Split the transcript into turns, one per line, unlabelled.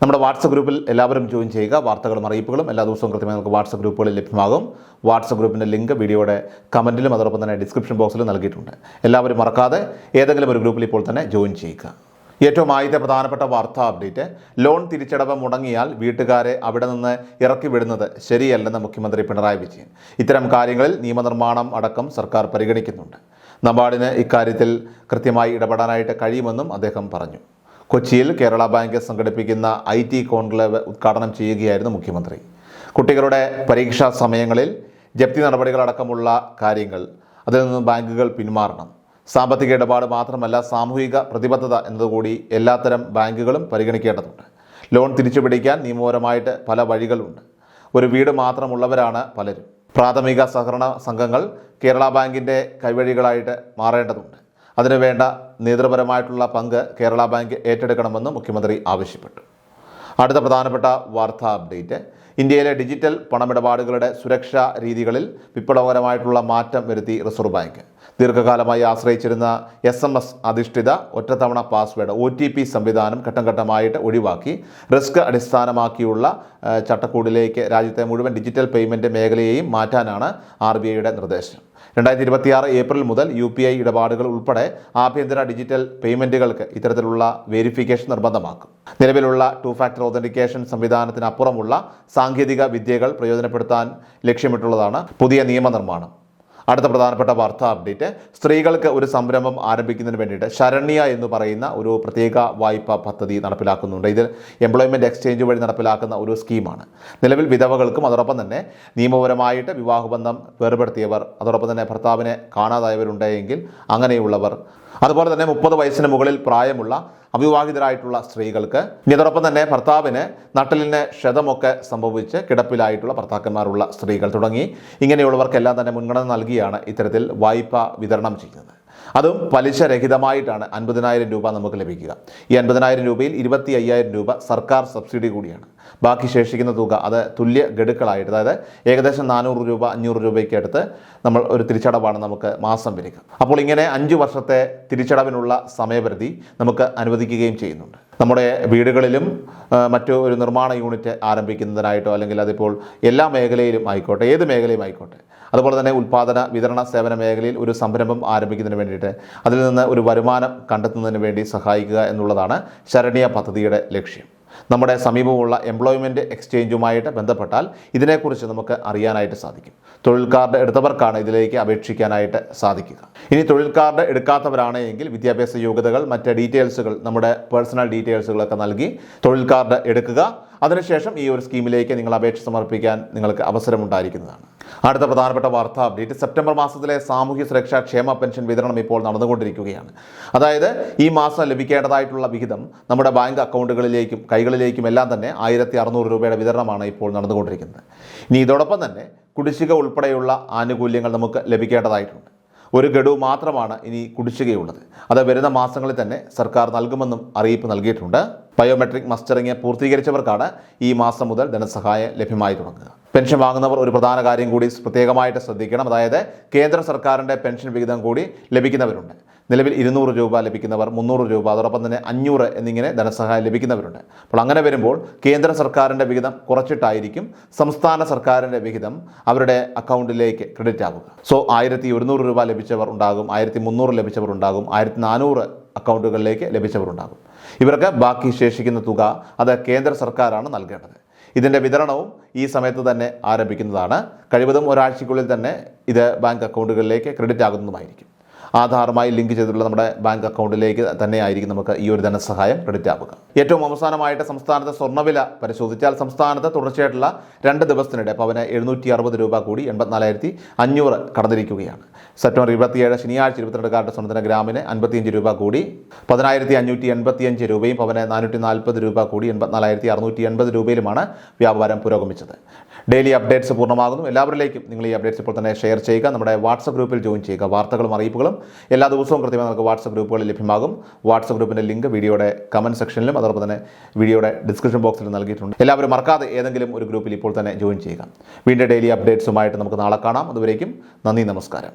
നമ്മുടെ വാട്സപ്പ് ഗ്രൂപ്പിൽ എല്ലാവരും ജോയിൻ ചെയ്യുക. വാർത്തകളും അറിയിപ്പുകളും എല്ലാ ദിവസവും കൃത്യമായി നമുക്ക് വാട്സപ്പ് ഗ്രൂപ്പുകളിൽ ലഭ്യമാകും. വാട്സപ്പ് ഗ്രൂപ്പിന്റെ ലിങ്ക് വീഡിയോയുടെ കമന്റിലും അതോടൊപ്പം തന്നെ ഡിസ്ക്രിപ്ഷൻ ബോക്സിലും നൽകിയിട്ടുണ്ട്. എല്ലാവരും മറക്കാതെ ഏതെങ്കിലും ഒരു ഗ്രൂപ്പിൽ ഇപ്പോൾ തന്നെ ജോയിൻ ചെയ്യുക. ഏറ്റവും ആദ്യത്തെ പ്രധാനപ്പെട്ട വാർത്താ അപ്ഡേറ്റ്. ലോൺ തിരിച്ചടവ് മുടങ്ങിയാൽ വീട്ടുകാരെ അവിടെ നിന്ന് ഇറക്കി വിടുന്നത് ശരിയല്ലെന്ന് മുഖ്യമന്ത്രി പിണറായി വിജയൻ. ഇത്തരം കാര്യങ്ങളിൽ നിയമനിർമ്മാണം അടക്കം സർക്കാർ പരിഗണിക്കുന്നുണ്ട്. നബാർഡിന് ഇക്കാര്യത്തിൽ കൃത്യമായി ഇടപെടാനായിട്ട് കഴിയുമെന്നും അദ്ദേഹം പറഞ്ഞു. കൊച്ചിയിൽ കേരള ബാങ്ക് സംഘടിപ്പിക്കുന്ന ഐ ടി കോൺക്ലേവ് ഉദ്ഘാടനം ചെയ്യുകയായിരുന്നു മുഖ്യമന്ത്രി. കുട്ടികളുടെ പരീക്ഷാ സമയങ്ങളിൽ ജപ്തി നടപടികളടക്കമുള്ള കാര്യങ്ങൾ അതിൽ നിന്ന് ബാങ്കുകൾ പിന്മാറണം. സാമ്പത്തിക ഇടപാട് മാത്രമല്ല സാമൂഹിക പ്രതിബദ്ധത എന്നതുകൂടി എല്ലാത്തരം ബാങ്കുകളും പരിഗണിക്കേണ്ടതുണ്ട്. ലോൺ തിരിച്ചുപിടിക്കാൻ നിയമപരമായിട്ട് പല വഴികളുണ്ട്. ഒരു വീട് മാത്രമുള്ളവരാണ് പലരും. പ്രാഥമിക സഹകരണ സംഘങ്ങൾ കേരള ബാങ്കിന്റെ കൈവഴികളായിട്ട് മാറേണ്ടതുണ്ട്. അതിനുവേണ്ട നേതൃപരമായിട്ടുള്ള പങ്ക് കേരള ബാങ്ക് ഏറ്റെടുക്കണമെന്ന് മുഖ്യമന്ത്രി ആവശ്യപ്പെട്ടു. അടുത്ത പ്രധാനപ്പെട്ട വാർത്താ അപ്ഡേറ്റ്. ഇന്ത്യയിലെ ഡിജിറ്റൽ പണമിടപാടുകളുടെ സുരക്ഷാ രീതികളിൽ വിപ്ലവകരമായിട്ടുള്ള മാറ്റം വരുത്തി റിസർവ് ബാങ്ക്. ദീർഘകാലമായി ആശ്രയിച്ചിരുന്ന എസ് എം എസ് അധിഷ്ഠിത ഒറ്റത്തവണ പാസ്വേഡ് ഒ ടി പി സംവിധാനം ഘട്ടം ഘട്ടമായിട്ട് ഒഴിവാക്കി റിസ്ക് അടിസ്ഥാനമാക്കിയുള്ള ചട്ടക്കൂടിലേക്ക് രാജ്യത്തെ മുഴുവൻ ഡിജിറ്റൽ പേയ്മെന്റ് മേഖലയെയും മാറ്റാനാണ് ആർ ബി ഐയുടെ നിർദ്ദേശം. രണ്ടായിരത്തി ഇരുപത്തിയാറ് ഏപ്രിൽ മുതൽ യു പി ഐ ഇടപാടുകൾ ഉൾപ്പെടെ ആഭ്യന്തര ഡിജിറ്റൽ പേയ്മെന്റുകൾക്ക് ഇത്തരത്തിലുള്ള വെരിഫിക്കേഷൻ നിർബന്ധമാക്കും. നിലവിലുള്ള ടു ഫാക്ടർ ഒതന്റിക്കേഷൻ സംവിധാനത്തിനപ്പുറമുള്ള സാങ്കേതിക വിദ്യകൾ പ്രയോജനപ്പെടുത്താൻ ലക്ഷ്യമിട്ടുള്ളതാണ് പുതിയ നിയമനിർമ്മാണം. അടുത്ത പ്രധാനപ്പെട്ട വാർത്താ അപ്ഡേറ്റ്. സ്ത്രീകൾക്ക് ഒരു സംരംഭം ആരംഭിക്കുന്നതിന് വേണ്ടിയിട്ട് ശരണ്യ എന്ന് പറയുന്ന ഒരു പ്രത്യേക വായ്പാ പദ്ധതി നടപ്പിലാക്കുന്നുണ്ട്. ഇത് എംപ്ലോയ്മെന്റ് എക്സ്ചേഞ്ച് വഴി നടപ്പിലാക്കുന്ന ഒരു സ്കീമാണ്. നിലവിൽ വിധവകൾക്കും അതോടൊപ്പം തന്നെ നിയമപരമായിട്ട് വിവാഹബന്ധം വേർപെടുത്തിയവർ അതോടൊപ്പം തന്നെ ഭർത്താവിനെ കാണാതായവരുണ്ടെങ്കിൽ അങ്ങനെയുള്ളവർ അതുപോലെ തന്നെ മുപ്പത് വയസ്സിന് മുകളിൽ പ്രായമുള്ള അവിവാഹിതരായിട്ടുള്ള സ്ത്രീകൾക്ക്. ഇനി അതോടൊപ്പം തന്നെ ഭർത്താവിന് നട്ടലിന് ക്ഷതമൊക്കെ സംഭവിച്ച് കിടപ്പിലായിട്ടുള്ള ഭർത്താക്കന്മാരുള്ള സ്ത്രീകൾ തുടങ്ങി. ഇങ്ങനെയുള്ളവർക്കെല്ലാം തന്നെ മുൻഗണന നൽകിയാണ് ഇത്തരത്തിൽ വായ്പ വിതരണം ചെയ്യുന്നത്. അതും പലിശരഹിതമായിട്ടാണ് അൻപതിനായിരം രൂപ നമുക്ക് ലഭിക്കുക. ഈ അൻപതിനായിരം രൂപയിൽ ഇരുപത്തി അയ്യായിരം രൂപ സർക്കാർ സബ്സിഡി കൂടിയാണ്. ബാക്കി ശേഷിക്കുന്ന തുക അത് തുല്യ ഗഡുക്കളായിട്ട് അതായത് ഏകദേശം നാനൂറ് രൂപ അഞ്ഞൂറ് രൂപയ്ക്ക് അടുത്ത് നമ്മൾ ഒരു തിരിച്ചടവാണ് നമുക്ക് മാസം വരിക. അപ്പോൾ ഇങ്ങനെ അഞ്ച് വർഷത്തെ തിരിച്ചടവിനുള്ള സമയപരിധി നമുക്ക് അനുവദിക്കുകയും ചെയ്യുന്നുണ്ട്. നമ്മുടെ വീടുകളിലും മറ്റു ഒരു നിർമ്മാണ യൂണിറ്റ് ആരംഭിക്കുന്നതിനായിട്ടോ അല്ലെങ്കിൽ അതിപ്പോൾ എല്ലാ മേഖലയിലും ആയിക്കോട്ടെ ഏത് മേഖലയും ആയിക്കോട്ടെ അതുപോലെ തന്നെ ഉൽപ്പാദന വിതരണ സേവന മേഖലയിൽ ഒരു സംരംഭം ആരംഭിക്കുന്നതിന് വേണ്ടിയിട്ട് അതിൽ നിന്ന് ഒരു വരുമാനം കണ്ടെത്തുന്നതിന് വേണ്ടി സഹായിക്കുക എന്നുള്ളതാണ് ശരണ്യ പദ്ധതിയുടെ ലക്ഷ്യം. നമ്മുടെ സമീപമുള്ള എംപ്ലോയ്മെന്റ് എക്സ്ചേഞ്ചുമായിട്ട് ബന്ധപ്പെട്ടാൽ ഇതിനെക്കുറിച്ച് നമുക്ക് അറിയാനായിട്ട് സാധിക്കും. തൊഴിൽ കാർഡ് എടുത്തവർക്കാണ് ഇതിലേക്ക് അപേക്ഷിക്കാനായിട്ട് സാധിക്കുക. ഇനി തൊഴിൽ കാർഡ് എടുക്കാത്തവരാണ് എങ്കിൽ വിദ്യാഭ്യാസ യോഗ്യതകൾ മറ്റ് ഡീറ്റെയിൽസുകൾ നമ്മുടെ പേഴ്സണൽ ഡീറ്റെയിൽസുകളൊക്കെ നൽകി തൊഴിൽ കാർഡ് എടുക്കുക. അതിനുശേഷം ഈ ഒരു സ്കീമിലേക്ക് നിങ്ങൾ അപേക്ഷ സമർപ്പിക്കാൻ നിങ്ങൾക്ക് അവസരമുണ്ടായിരിക്കുന്നതാണ്. അടുത്ത പ്രധാനപ്പെട്ട വാർത്താ അപ്ഡേറ്റ് സെപ്റ്റംബർ മാസത്തിലെ സാമൂഹ്യ സുരക്ഷാ ക്ഷേമ പെൻഷൻ വിതരണം ഇപ്പോൾ നടന്നുകൊണ്ടിരിക്കുകയാണ്. അതായത് ഈ മാസം ലഭിക്കേണ്ടതായിട്ടുള്ള വിഹിതം നമ്മുടെ ബാങ്ക് അക്കൗണ്ടുകളിലേക്കും കൈകളിലേക്കും എല്ലാം തന്നെ ആയിരത്തി അറുന്നൂറ് രൂപയുടെ വിതരണമാണ് ഇപ്പോൾ നടന്നുകൊണ്ടിരിക്കുന്നത്. ഇനി ഇതോടൊപ്പം തന്നെ കുടിശ്ശിക ഉൾപ്പെടെയുള്ള ആനുകൂല്യങ്ങൾ നമുക്ക് ലഭിക്കേണ്ടതായിട്ടുണ്ട്. ഒരു ഗഡു മാത്രമാണ് ഇനി കുടിശ്ശികയുള്ളത്. അത് വരുന്ന മാസങ്ങളിൽ തന്നെ സർക്കാർ നൽകുമെന്നും അറിയിപ്പ് നൽകിയിട്ടുണ്ട്. ബയോമെട്രിക് മസ്റ്ററിങ് പൂർത്തീകരിച്ചവർക്കാണ് ഈ മാസം മുതൽ ധനസഹായം ലഭ്യമായി തുടങ്ങുക. പെൻഷൻ വാങ്ങുന്നവർ ഒരു പ്രധാന കാര്യം കൂടി പ്രത്യേകമായിട്ട് ശ്രദ്ധിക്കണം. അതായത് കേന്ദ്ര സർക്കാരിന്റെ പെൻഷൻ വിഹിതം കൂടി ലഭിക്കുന്നവരുണ്ട്. നിലവിൽ ഇരുന്നൂറ് രൂപ ലഭിക്കുന്നവർ മുന്നൂറ് രൂപ അതോടൊപ്പം തന്നെ അഞ്ഞൂറ് എന്നിങ്ങനെ ധനസഹായം ലഭിക്കുന്നവരുണ്ട്. അപ്പോൾ അങ്ങനെ വരുമ്പോൾ കേന്ദ്ര സർക്കാരിന്റെ വിഹിതം കുറച്ചിട്ടായിരിക്കും സംസ്ഥാന സർക്കാരിന്റെ വിഹിതം അവരുടെ അക്കൗണ്ടിലേക്ക് ക്രെഡിറ്റ് ആവുക. സോ ആയിരത്തി ഒരുന്നൂറ് രൂപ ലഭിച്ചവർ ഉണ്ടാകും ആയിരത്തി മുന്നൂറ് ലഭിച്ചവർ ഉണ്ടാകും ആയിരത്തി നാനൂറ് അക്കൗണ്ടുകളിലേക്ക് ലഭിച്ചവർ ഉണ്ടാകും. ഇവർക്ക് ബാക്കി ശേഷിക്കുന്ന തുക അത് കേന്ദ്ര സർക്കാരാണ് നൽകേണ്ടത്. ഇതിന്റെ വിതരണവും ഈ സമയത്ത് തന്നെ ആരംഭിക്കുന്നതാണ്. കഴിവതും ഒരാഴ്ചയ്ക്കുള്ളിൽ തന്നെ ഇത് ബാങ്ക് അക്കൗണ്ടുകളിലേക്ക് ക്രെഡിറ്റ് ആകുന്നതുമായിരിക്കും. ആധാറുമായി ലിങ്ക് ചെയ്തിട്ടുള്ള നമ്മുടെ ബാങ്ക് അക്കൗണ്ടിലേക്ക് തന്നെയായിരിക്കും നമുക്ക് ഈ ഒരു ധനസഹായം ക്രെഡിറ്റ് ആവുക. ഏറ്റവും അവസാനമായിട്ട് സംസ്ഥാനത്തെ സ്വർണവില പരിശോധിച്ചാൽ സംസ്ഥാനത്ത് തുടർച്ചയായിട്ടുള്ള രണ്ട് ദിവസത്തിനിടെ പവന് എഴുന്നൂറ്റി അറുപത് രൂപ കൂടി എൺപത്തിനാലായിരത്തി അഞ്ഞൂറ് കടന്നിരിക്കുകയാണ്. സെപ്റ്റംബർ ഇരുപത്തിയേഴ് ശനിയാഴ്ച ഇരുപത്തിരണ്ട് കാരുടെ സ്വർണത്തിന് ഗ്രാമിന് അൻപത്തിയഞ്ച് രൂപ കൂടി പതിനായിരത്തി അഞ്ഞൂറ്റി എൺപത്തിയഞ്ച് രൂപയും പവന് നാനൂറ്റി നാൽപ്പത് രൂപ കൂടി എൺപത്തിനാലായിരത്തി അറുന്നൂറ്റി എൺപത് രൂപയിലുമാണ് വ്യാപാരം പുരോഗമിച്ചത്. ഡെയിലി അപ്ഡേറ്റ്സ് പൂർണമാകുന്നു. എല്ലാവരിലേക്കും നിങ്ങൾ ഈ അപ്ഡേറ്റ്സ് ഇപ്പോൾ തന്നെ ഷെയർ ചെയ്യുക. നമ്മുടെ വാട്സപ്പ് ഗ്രൂപ്പിൽ ജോയിൻ ചെയ്യുക. വാർത്തകളും അറിയിപ്പുകളും എല്ലാ ദിവസവും കൃത്യമായി നമുക്ക് വാട്സപ്പ് ഗ്രൂപ്പുകളിൽ ലഭ്യമാകും. വാട്സപ്പ് ഗ്രൂപ്പിന്റെ ലിങ്ക് വീഡിയോയുടെ കമന്റ് സെക്ഷനിലും അതോടൊപ്പം തന്നെ വീഡിയോയുടെ ഡിസ്ക്രിപ്ഷൻ ബോക്സിൽ നൽകിയിട്ടുണ്ട്. എല്ലാവരും മറക്കാതെ ഏതെങ്കിലും ഒരു ഗ്രൂപ്പിൽ ഇപ്പോൾ തന്നെ ജോയിൻ ചെയ്യുക. വീണ്ടും ഡെയിലി അപ്ഡേറ്റ്സുമായിട്ട് നമുക്ക് നാളെ കാണാം. അതുവരേക്കും നന്ദി നമസ്കാരം.